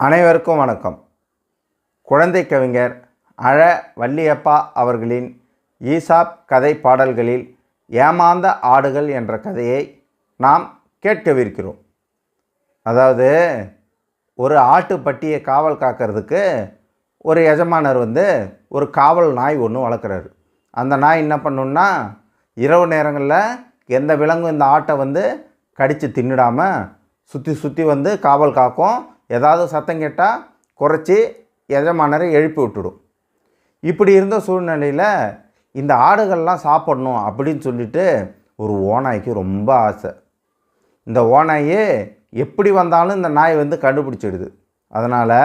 அனைவருக்கும் வணக்கம். குழந்தை கவிஞர் அழ வள்ளியப்பா அவர்களின் ஈசாப் கதை பாடல்களில் ஏமாந்த ஆடுகள் என்ற கதையை நாம் கேட்கவிருக்கிறோம். அதாவது ஒரு ஆட்டுப்பட்டியை காவல் காக்கிறதுக்கு ஒரு எஜமானர் வந்து ஒரு காவல் நாய் ஒன்று வளர்க்குறாரு. அந்த நாய் என்ன பண்ணுன்னா இரவு நேரங்களில் எந்த விலங்கும் இந்த ஆட்டை வந்து கடித்து தின்னுடாமல் சுற்றி சுற்றி வந்து காவல் காக்கும் ஏதாவது சத்தம் கேட்டால் குறைச்சி எஜமானரை எழுப்பி விட்டுடும். இப்படி இருந்த சூழ்நிலையில் இந்த ஆடுகள்லாம் சாப்பிடணும் அப்படின்னு சொல்லிட்டு ஒரு ஓநாய்க்கு ரொம்ப ஆசை. இந்த ஓநாயே எப்படி வந்தாலும் இந்த நாய் வந்து கண்டுபிடிச்சிடுது. அதனால்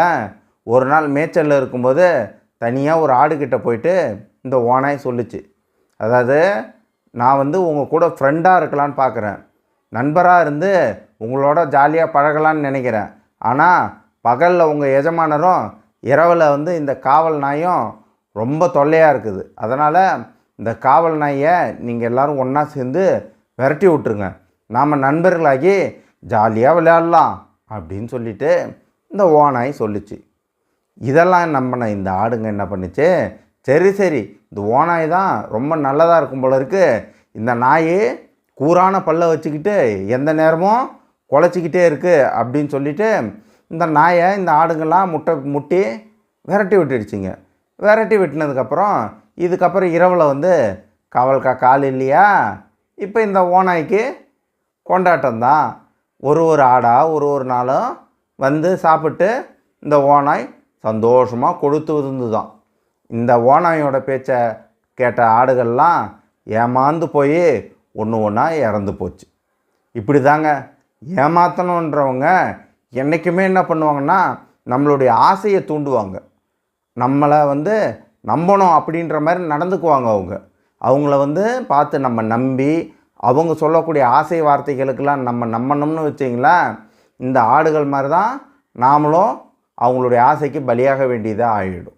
ஒரு நாள் மேய்ச்சலில் இருக்கும்போது தனியாக ஒரு ஆடுகிட்ட போயிட்டு இந்த ஓனாய் சொல்லுச்சு. அதாவது நான் வந்து உங்கள் கூட ஃப்ரெண்டாக இருக்கலான்னு பார்க்குறேன் நண்பராக இருந்து உங்களோட ஜாலியாக பழகலான்னு நினைக்கிறேன். ஆனால் பகலில் உங்கள் எஜமானரும் இரவில் வந்து இந்த காவல் நாயும் ரொம்ப தொல்லையாக இருக்குது. அதனால் இந்த காவல் நாயை நீங்கள் எல்லோரும் ஒன்றா சேர்ந்து விரட்டி விட்ருங்க நாம் நண்பர்களாகி ஜாலியாக விளையாடலாம் அப்படின்னு சொல்லிட்டு இந்த ஓநாய் சொல்லுச்சு. இதெல்லாம் நம்பின இந்த ஆடுங்க என்ன பண்ணுச்சு? சரி சரி இந்த ஓனாய் தான் ரொம்ப நல்லதாக இருக்கும் போல இருக்குது இந்த நாய் கூரான பல்ல வச்சுக்கிட்டு எந்த நேரமும் குலைச்சிக்கிட்டே இருக்குது அப்படின்னு சொல்லிட்டு இந்த நாயை இந்த ஆடுங்கள்லாம் முட்டை முட்டி விரட்டி விட்டுடுச்சிங்க. விரட்டி விட்டினதுக்கப்புறம் இதுக்கப்புறம் இரவில் வந்து காவல்கா கால் இல்லையா? இப்போ இந்த ஓநாய்க்கு கொண்டாட்டம் தான் ஒரு ஒரு ஆடாக ஒரு ஒரு நாளும் வந்து சாப்பிட்டு இந்த ஓநாய் சந்தோஷமாக கொடுத்து இருந்துதான் இந்த ஓநாயோட பேச்சை கேட்ட ஆடுகள்லாம் ஏமாந்து போய் ஒன்று ஒன்றா இறந்து போச்சு. இப்படி தாங்க ஏமாத்தணுன்றவங்க என்றைக்குமே என்ன பண்ணுவாங்கன்னா நம்மளுடைய ஆசையை தூண்டுவாங்க. நம்மளை வந்து நம்பணும் அப்படின்ற மாதிரி நடந்துக்குவாங்க அவங்க. அவங்கள வந்து பார்த்து நம்ம நம்பி அவங்க சொல்லக்கூடிய ஆசை வார்த்தைகளுக்கெல்லாம் நம்ம நம்பணும்னு வச்சிங்களேன் இந்த ஆடுகள் மாதிரி தான் நாமளும் அவங்களுடைய ஆசைக்கு பலியாக வேண்டியதாக ஆகிடும்.